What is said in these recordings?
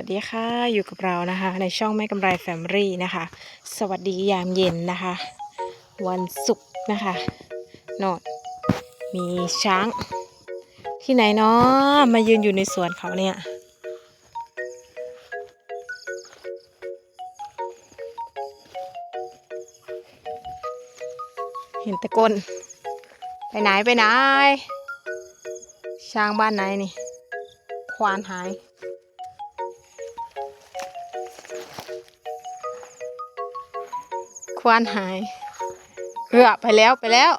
วัสดีค่ะอยู่กับเรานะคะ ในช่องแม่กำไรแฟมิลี่นะคะ สวัสดียามเย็นนะคะ วันศุกร์นะคะนอนมีช้าง ที่ไหนเนาะมายืนอยู่ในสวนเขาเนี่ยเห็นตะกนไปไหนไปไหน ช้างบ้านไหนนี่ ควานหาย ควานหายเอือไปแล้วไปแล้ว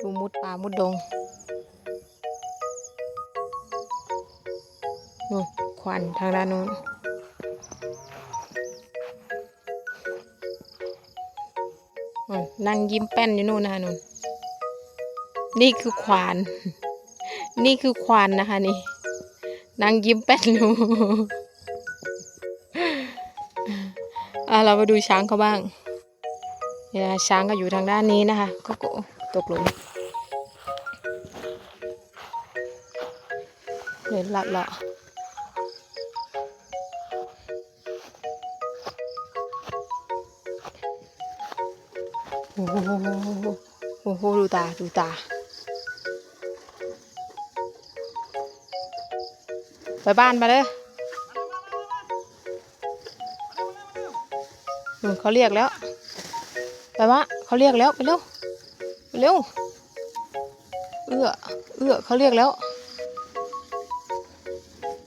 ดูมุดป่ามุดดงนู่นควันทางด้านนู้นนู่นนั่งยิ้มแป้นอยู่นู่นนะคะนู่นนี่คือควาน นี่คือควานนะคะนี่นั่งยิ้มแป้นอยู่ อะเราไปดูช้างเขาบ้างเนี่ยช้างก็อยู่ทางด้านนี้นะคะก็โกตกหลุมเดินลัดเลาะโอ้โหโอ้โหดูตาดูตาไปบ้านมาเลย เขาเรียกแล้วไปวะเขาเรียกแล้วไปเร็วไปเร็วเอื้อเอื้อเขาเรียกแล้ว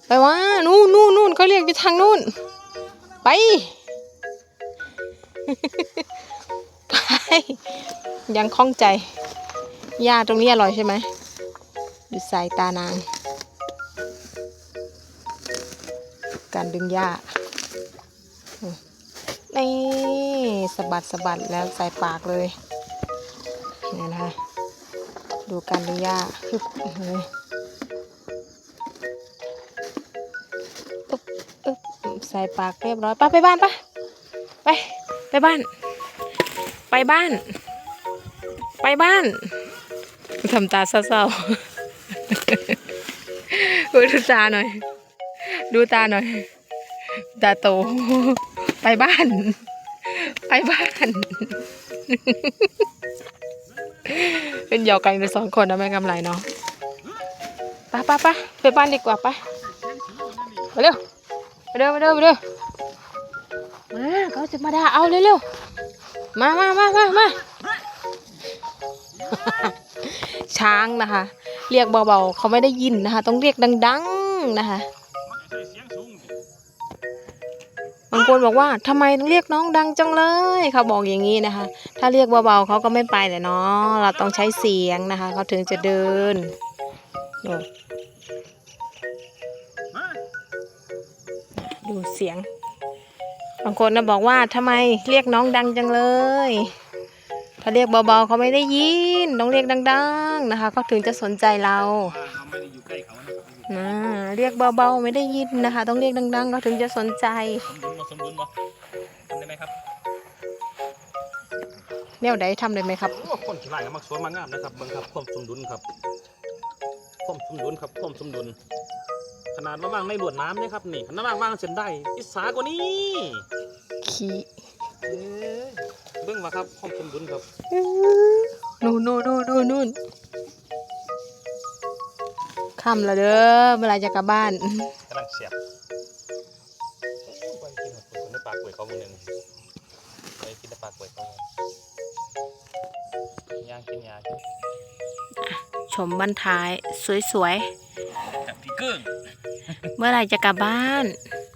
ไปวะนู่นนู่นนู่นเขาเรียกอยู่ทางนู่นไป ไป ยังคล่องใจหญ้าตรงนี้อร่อยใช่ไหมดูสายตานาง การดึงหญ้า นี่สะบัดสะบัดแล้วใส่ปากเลยนี่นะคะดูการดึงหญ้าฮึบอื้อหืออึ๊บอึ๊บใส่ปากเรียบร้อยไป้าไปบ้านปะไป ไปบ้าน ไปบ้าน ไปบ้านทำตาเศร้าๆดูตาหน่อย ดูตาหน่อย ตาโต ไปบ้าน ไปบ้าน เป็นหยอกกันไปสองคนนะแม่กำไรเนาะไปไปไปไปบ้านดีกว่าไปไปเร็วเร็วเร็วเร็วมาเขาจะมาด่าเอาเร็วๆมามามามามาช้างนะคะ เรียกเบาๆเขาไม่ได้ยินนะคะ ต้องเรียกดัง ๆนะคะางคนบอกว่าทำไมเรียกน้องดังจังเลยเขาบอกอย่างนี้นะคะ ถ้าเรียกเบาๆเขาก็ไม่ไปแหละเนาะเราต้องใช้เสียงนะคะเขาถึงจะเดินดูเสียงบางคนนะบอกว่าทำไมเรียกน้องดังจังเลย ถ้าเรียกเบาๆเขาไม่ได้ยิน ต้องเรียกดัง ๆนะคะเขาถึงจะสนใจเราเราไม่ได้อยู่ใกล้เขานะครับอ่าเรียกเบาๆไม่ได้ยินนะคะ ต้องเรียกดังๆเขาถึงจะสนใจสมดุลบ่สมดุลบ่ทำได้ไหมครับแนวใดทำเลยไหมครับโอ้คนขี้ไล่ก็มักสวยมากงามนะครับเบิ่งครับความสมดุลครับความสมดุลครับความสมดุล ขนาดว่าวางในหลวดน้ำเนี่ยครับนี่ขนาดว่างวางเส้นได้อิสากว่านี้ขี้เอ้ยเบิ่งว่าครับความสมดุลครับนู่นนู่นนู่นนู่นนู่นค่ำแล้วเด้อเวลาจะกลับบ้านกำลังเสียบโอ้ยไปกินหมดคนในปากกล้วยเขามือหนึงไปกินในปากกล้วยเขาย่างกินยากินชมบรรท้ายสวยกับพี่เกิ้งๆเมื่อไหรจะกลับบ้าน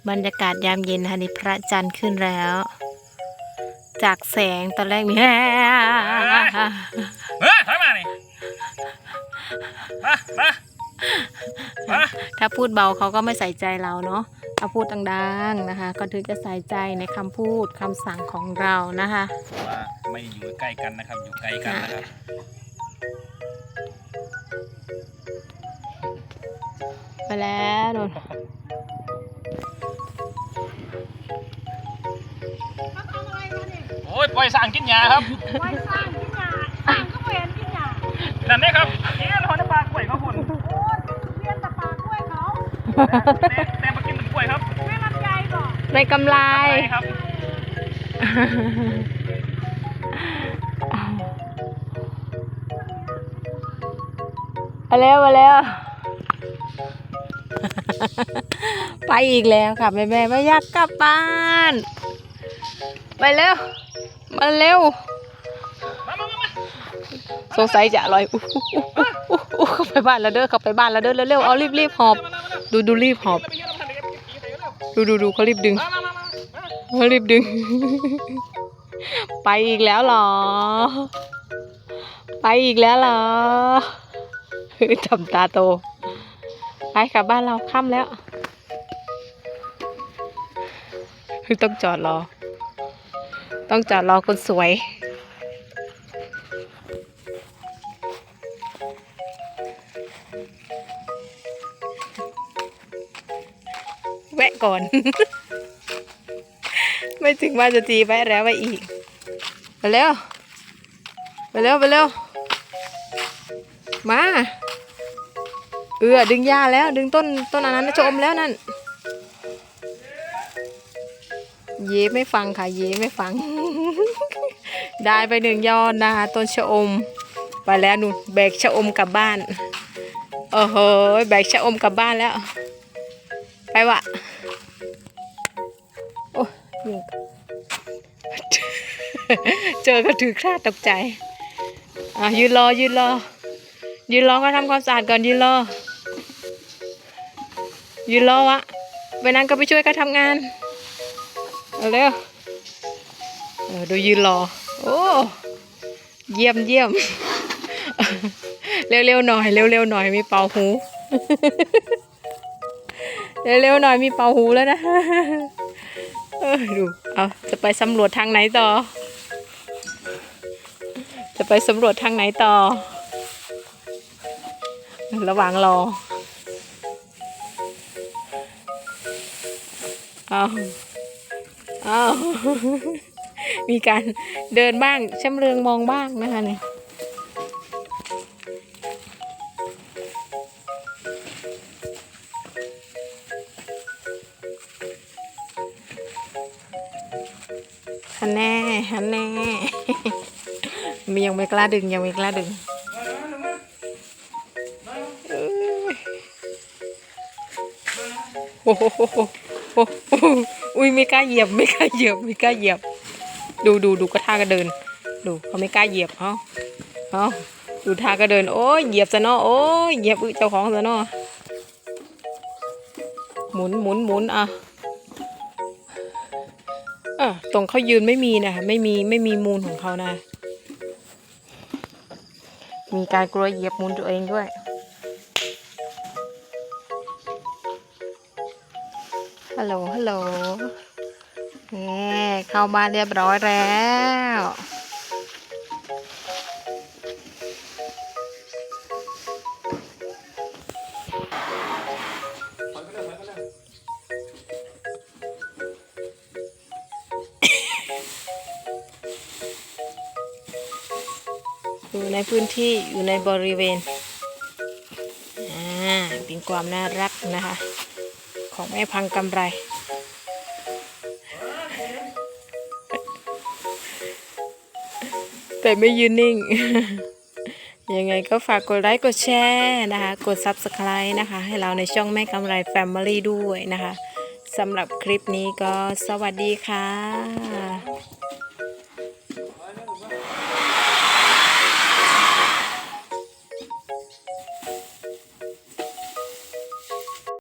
บรรยากาศยามเย็นนะคะนี่พระจันทร์ขึ้นแล้ว จากแสงตอนแรกมีเฮ้ยถอยมานี่มามามาถ้าพูดเบาเขาก็ไม่ใส่ใจเราเนาะถ้าพูดดังๆนะคะ ก็ถึงจะใส่ใจในคำพูดคำสั่งของเรานะคะว่าไม่อยู่ใกล้กันนะครับ อยู่ไกลกันนะครับไปแล้วนน โอ้ยปล่อยสร้างกินยาครับไว้สร้างขึ้นมาสร้างก็เปลี่ยนขึ้นมานั่นนี่ครับนี่เราได้ปลากล้วยข้าวผลโอ้ยแต่แต่มากินถึงกล้วยครับในกำไร ใช่ครับ มาแล้วมาแล้ว ไปอีกแล้วค่ะแม่แม่ไม่อยากกลับบ้าน ไปเร็ว มาเร็วสงสัยจะอร่อยอู้อู้เข้าไปบ้านแล้วเด้อเข้าไปบ้านแล้วเด้อเร็วๆเอารีบรีบๆหอบ ดูดูรีบหอบ ดูดูดูเขารีบดึงเขารีบดึง ไปอีกแล้วหรอ ไปอีกแล้วหรอทำตาโต ไปกลับบ้านเราค่ำแล้วต้องจอดรอ ต้องจอดรอคนสวย แวะก่อน ไม่ถึงบ้านจะทีแวะแล้วไปอีก ไปเร็ว ไปเร็ว ไปเร็ว มา เออดึงหญ้าแล้ว ดึงต้นต้นอันนั้นชะอมแล้วนั่น เย่ไม่ฟังค่ะ เย่ไม่ฟัง ได้ไปหนึ่งยอดนะคะต้นชะอม ไปแล้วนู่นแบกชะอมกลับบ้านโอ้โหแบกชะอมกลับบ้านแล้ว ไปวะโอ้ยเจอก็ถือคราดตกใจอะยืนรอยืนรอยืนรอก็ทำความสะอาดก่อนยืนรอยืนรอวะไปนั่งก็ไปช่วยกันทำงาน เอาเร็วเออดูยืนรอ โอ้ เยี่ยมเยี่ยม เร็วๆหน่อย เร็วๆหน่อยมีเป่าหู เร็วๆหน่อยมีเป่าหูแล้วนะเออดู เอาจะไปสำรวจทางไหนต่อ จะไปสำรวจทางไหนต่อ ระหว่างรอ เอา อามีการเดินบ้างช่ำเรืองมองบ้างนะคะเนี่ยฮันแน่ฮันแน่มียังไม่กล้าดึงยังไม่กล้าดึงโอ้โห อุ้ยไม่กล้าเหยียบไม่กล้าเหยียบไม่กล้าเหยียบ ดูดูดูก็ท่าก็เดิน ดูเขาไม่กล้าเหยียบเขาเขาดูท่าก็เดิน โอ้ยเหยียบซะเนาะโอ้ยเหยียบอึเจ้าของซะเนาะหมุนหมุนหมุนอะเออตรงเขายืนไม่มีนะคะไม่มีไม่มีมูลของเขานะ มีการกลัวเหยียบมูลตัวเองด้วย ลโหลฮัลโหลนี่เข้าบ้านเรียบร้อยแล้วอยู่ในพื้นที่อยู่ในบริเวณ อ่า เป็นความน่ารักนะคะ ของแม่พังกำไร แต่ไม่ยืนนิ่ง ยังไงก็ฝากกดไลค์กดแชร์นะคะ กด Subscribe นะคะ ให้เราในช่องแม่กำไร Family ด้วยนะคะสำหรับคลิปนี้ก็สวัสดีค่ะ